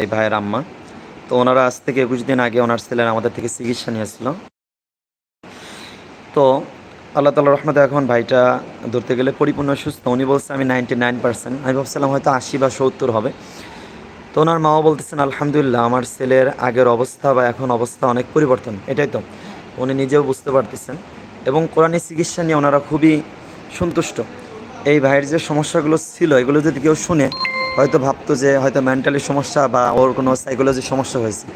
এই ভাইয়ের আম্মা। তো ওনারা আজ থেকে একুশ দিন আগে ওনার ছেলের আমাদের থেকে চিকিৎসা নিয়েছিল। তো আল্লাহ তালা রহমতে এখন ভাইটা ধরতে গেলে পরিপূর্ণ সুস্থ। উনি বলছে, আমি নাইনটি নাইন পার্সেন্ট আমি ভাবছিলাম হয়তো আশি বা সত্তর হবে। তো ওনার মাও বলতেছেন, আলহামদুলিল্লাহ, আমার ছেলের আগের অবস্থা বা এখন অবস্থা অনেক পরিবর্তন। এটাই তো। উনি নিজেও বুঝতে পারতেছেন। এবং কোরআনী চিকিৎসা নিয়ে ওনারা খুবই সন্তুষ্ট। এই ভাইয়ের যে সমস্যাগুলো ছিল, এগুলো যদি কেউ শুনে হয়তো ভাবতো যে হয়তো মেন্টালি সমস্যা বা ওর কোনো সাইকোলজির সমস্যা হয়েছে।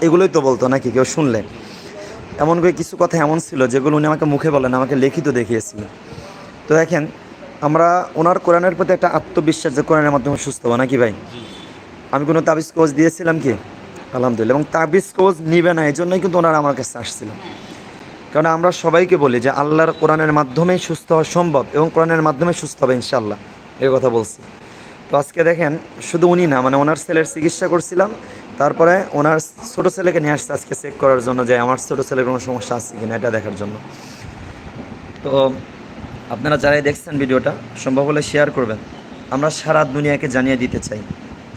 এগুলোই তো বলতো নাকি? কেউ শুনলে? এমন করে কিছু কথা এমন ছিল যেগুলো উনি আমাকে মুখে বলেন আমাকে লিখিত দেখিয়েছিল। তো দেখেন আমরা ওনার কোরআনের প্রতি একটা আত্মবিশ্বাস যে কোরআনের মাধ্যমে সুস্থ হব নাকি ভাই? আমি কোনো তাবিজ কোচ দিয়েছিলাম কি? আলহামদুলিল্লাহ। এবং তাবিজ কোচ নিবে না এই জন্যই কিন্তু ওনারা আমার কাছে আসছিল। কারণ আমরা সবাইকে বলি যে আল্লাহর কোরআনের মাধ্যমেই সুস্থ হওয়া সম্ভব এবং কোরআনের মাধ্যমে সুস্থ হবে ইনশাল্লাহ এই কথা বলছি। তো আজকে দেখেন, শুধু উনি না মানে ওনার ছেলের চিকিৎসা করছিলাম, তারপরে ওনার ছোটো ছেলেকে নিয়ে আসছে আজকে চেক করার জন্য যে আমার ছোটো ছেলের কোনো সমস্যা আছে কিনা, এটা দেখার জন্য। তো আপনারা যারাই দেখছেন ভিডিওটা, সম্ভব হলে শেয়ার করবেন। আমরা সারা দুনিয়াকে জানিয়ে দিতে চাই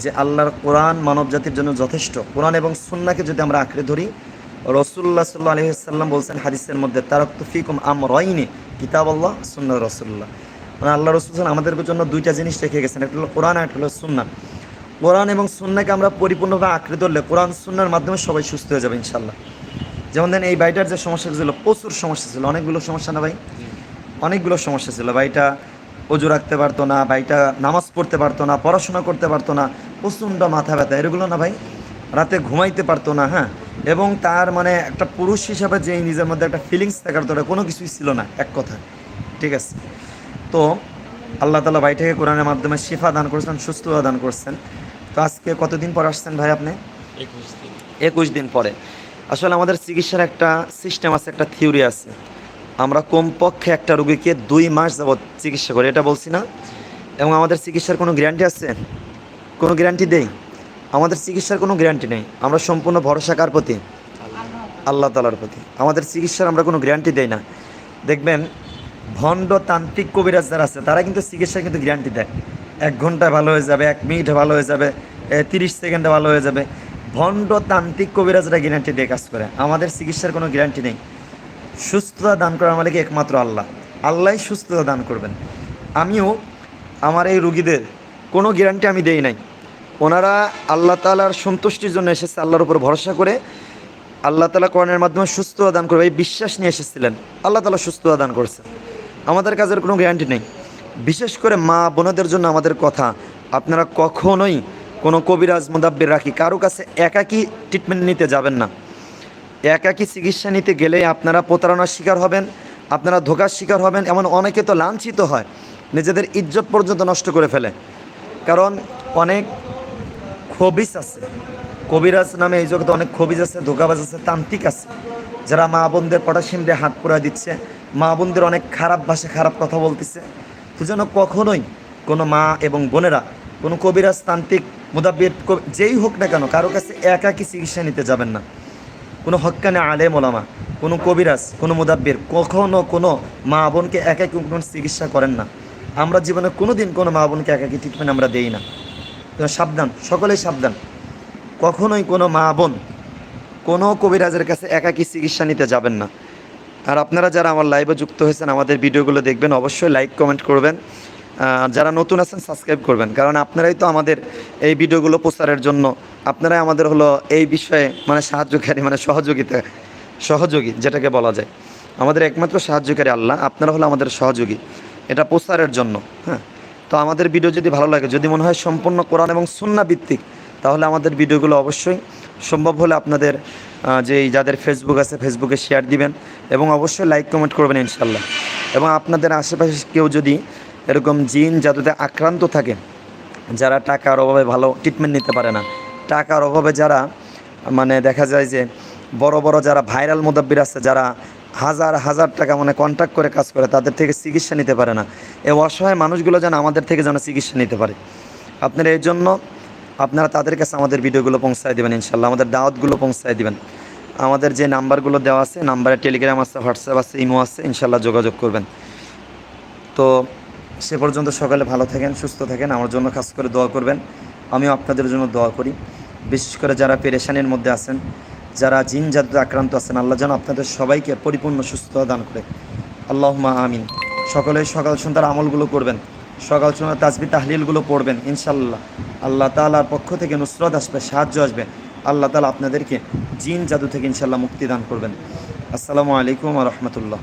যে আল্লাহর কোরআন মানব জাতির জন্য যথেষ্ট। কোরআন এবং সুন্নাকে যদি আমরা আঁকড়ে ধরি রসুল্লাহ সাল্লাহ আলহিহাল্লাম বলছেন হাদিসের মধ্যে তারক তুফিকুম আম রয়নি কিতাব আল্লাহ সুন্না রসুল্লাহ মানে আল্লাহ রসুল আমাদের জন্য দুইটা জিনিস রেখে গেছেন। একটা হলো কোরআন একটা হলো সুন্না কোরআন এবং সুন্নাকে আমরা পরিপূর্ণভাবে আঁকড়ে ধরলে কোরআন সুন্নার মাধ্যমে সবাই সুস্থ হয়ে যাবে ইনশাল্লাহ যেমন দেন এই বাইটার যে সমস্যা ছিল, প্রচুর সমস্যা ছিল। অনেকগুলো সমস্যা না ভাই? অনেকগুলো সমস্যা ছিল। ভাইটা অজু রাখতে পারতো না ভাইটা নামাজ পড়তে পারতো না, পড়াশোনা করতে পারতো না, প্রচণ্ড মাথা ব্যথা। এগুলো না ভাই? রাতে ঘুমাইতে পারতো না হ্যাঁ? এবং তার মানে একটা পুরুষ হিসাবে যে নিজের মধ্যে একটা ফিলিংস থাকার দরকার, কোনো কিছুই ছিল না, এক কথা ঠিক আছে? তো আল্লাহ তালা ভাইটাকে কোরআনের মাধ্যমে শিফা দান করছেন সুস্থতা দান করছেন। তো আজকে কতদিন পর আসছেন ভাই আপনি? একুশ দিন। একুশ দিন পরে। আসলে আমাদের চিকিৎসার একটা সিস্টেম আছে একটা থিওরি আছে। আমরা কমপক্ষে একটা রুগীকে দুই মাস যাবৎ চিকিৎসা করি এটা বলছি না। এবং আমাদের চিকিৎসার কোনো গ্যারান্টি আছে? কোনো গ্যারান্টি দেই? আমাদের চিকিৎসার কোনো গ্যারান্টি নেই। আমরা সম্পূর্ণ ভরসা কার প্রতি? আল্লাহ। তালার প্রতি। আমাদের চিকিৎসার আমরা কোনো গ্যারান্টি দেই না। দেখবেন ভণ্ড তান্ত্রিক কবিরাজ যারা আছে, তারা কিন্তু চিকিৎসা কিন্তু গ্যারান্টি দেয়। এক ঘন্টায় ভালো হয়ে যাবে, এক মিনিটে ভালো হয়ে যাবে তিরিশ সেকেন্ডে ভালো হয়ে যাবে। ভণ্ড তান্ত্রিক কবিরাজরা গ্যারান্টি দিয়ে কাজ করে। আমাদের চিকিৎসার কোনো গ্যারান্টি নেই। সুস্থতা দান করার মালিক একমাত্র আল্লাহ। আল্লাহই সুস্থতা দান করবেন। আমিও আমার এই রুগীদের কোনো গ্যারান্টি আমি দেই নাই। ওনারা আল্লাহ তালার সন্তুষ্টির জন্য এসেছে, আল্লাহর উপর ভরসা করে আল্লাহ তালা কোরআনের মাধ্যমে সুস্থতা দান করবে। এই বিশ্বাস নিয়ে এসেছিলেন। আল্লাহ তালা সুস্থতা দান করছে আমাদের কাজের কোনো গ্যারান্টি নেই। বিশেষ করে মা বোনদের জন্য আমাদের কথা, আপনারা কখনোই কোনো কবিরাজ, মোদাব্বির রাখি, কারও কাছে একাকী ট্রিটমেন্ট নিতে যাবেন না। একাকী চিকিৎসা নিতে গেলেই আপনারা প্রতারণার শিকার হবেন, আপনারা ধোকার শিকার হবেন, এমন অনেকে তো লাঞ্ছিত হয়, নিজেদের ইজ্জত পর্যন্ত নষ্ট করে ফেলে। কারণ অনেক খবিস আছে কবিরাজ নামে এই জগতে অনেক খবিজ আছে, ধোকাবাজ আছে, তান্ত্রিক আছে, যারা মা বোনদের পটাশিয়াম দিয়ে হাত পোড়া দিচ্ছে। মা বোনদের অনেক খারাপ ভাষা খারাপ কথা বলতেছে। তো যেন কখনোই কোনো মা এবং বোনেরা, কোনো কবিরাজ, তান্ত্রিক, মুদাব্বির যেই হোক না কেন, কারও কাছে একাকী চিকিৎসা নিতে যাবেন না। কোনো হক্কানে আলেম ওলামা, কোনো কবিরাজ, কোনো মুদাব্বির কখনো কোনো মা বোনকে একাকি কোনো চিকিৎসা করেন না। আমরা জীবনে কোনো দিন কোনো মা বোনকে একাকি ট্রিটমেন্ট আমরা দেই না। সাবধান, সকলেই সাবধান। কখনোই কোনো মা বোন, কোনো কবিরাজের কাছে একাকি চিকিৎসা নিতে যাবেন না। আর আপনারা যারা আমার লাইভে যুক্ত হয়েছেন, আমাদের ভিডিওগুলো দেখবেন, অবশ্যই লাইক কমেন্ট করবেন। যারা নতুন আছেন সাবস্ক্রাইব করবেন। কারণ আপনারাই তো আমাদের এই ভিডিওগুলো প্রচারের জন্য, আপনারাই আমাদের হলো এই বিষয়ে মানে সাহায্যকারী মানে সহযোগিতা, সহযোগী, যেটাকে বলা যায়। আমাদের একমাত্র সাহায্যকারী আল্লাহ, আপনারা হলো আমাদের সহযোগী। এটা প্রচারের জন্য হ্যাঁ। তো আমাদের ভিডিও যদি ভালো লাগে, যদি মনে হয় সম্পূর্ণ কোরআন এবং সুন্না ভিত্তিক তাহলে আমাদের ভিডিওগুলো অবশ্যই সম্ভব হলে আপনাদের যে যাদের ফেসবুক আছে ফেসবুকে শেয়ার দিবেন এবং অবশ্যই লাইক কমেন্ট করবেন ইনশাল্লাহ এবং আপনাদের আশেপাশে কেউ যদি এরকম জিন জাদুতে আক্রান্ত থাকে, যারা টাকার অভাবে ভালো ট্রিটমেন্ট নিতে পারে না, টাকার অভাবে যারা মানে দেখা যায় যে বড় বড় যারা ভাইরাল মোদাব্বির আছে, যারা হাজার হাজার টাকা মানে কন্ট্যাক্ট করে কাজ করে, তাদের থেকে চিকিৎসা নিতে পারে না। এই অসহায় মানুষগুলো যেন আমাদের থেকে যেন চিকিৎসা নিতে পারে। আপনারা এই জন্য আপনারা তাদের কাছে আমাদের ভিডিওগুলো পৌঁছায় দেবেন, ইনশাল্লাহ। আমাদের দাওয়াতগুলো পৌঁছায় দেবেন। আমাদের যে নাম্বারগুলো দেওয়া আছে, নাম্বারে টেলিগ্রাম আছে, হোয়াটসঅ্যাপ আছে, ইমো আছে, ইনশাল্লাহ যোগাযোগ করবেন। তো সে পর্যন্ত সকালে ভালো থাকেন, সুস্থ থাকেন, আমার জন্য খাস করে দোয়া করবেন। আমিও আপনাদের জন্য দোয়া করি। বিশেষ করে যারা পেরেশানির মধ্যে আছেন, যারা জিন জাদুতে আক্রান্ত আছেন, আল্লাহ যেন আপনাদের সবাইকে পরিপূর্ণ সুস্থতা দান করে। আল্লাহমা আমিন। সকলে সকাল সন্ধ্যার আমলগুলো করবেন। সকাল সময় তাজবি তাহলিলগুলো পড়বেন ইনশাল্লাহ আল্লাহ তালার পক্ষ থেকে নুসরত আসবে, সাহায্য আসবে। আল্লাহ তালা আপনাদেরকে জিন জাদু থেকে ইনশাল্লাহ মুক্তি দান করবেন। আসসালামু আলাইকুম রহমতুল্লাহ।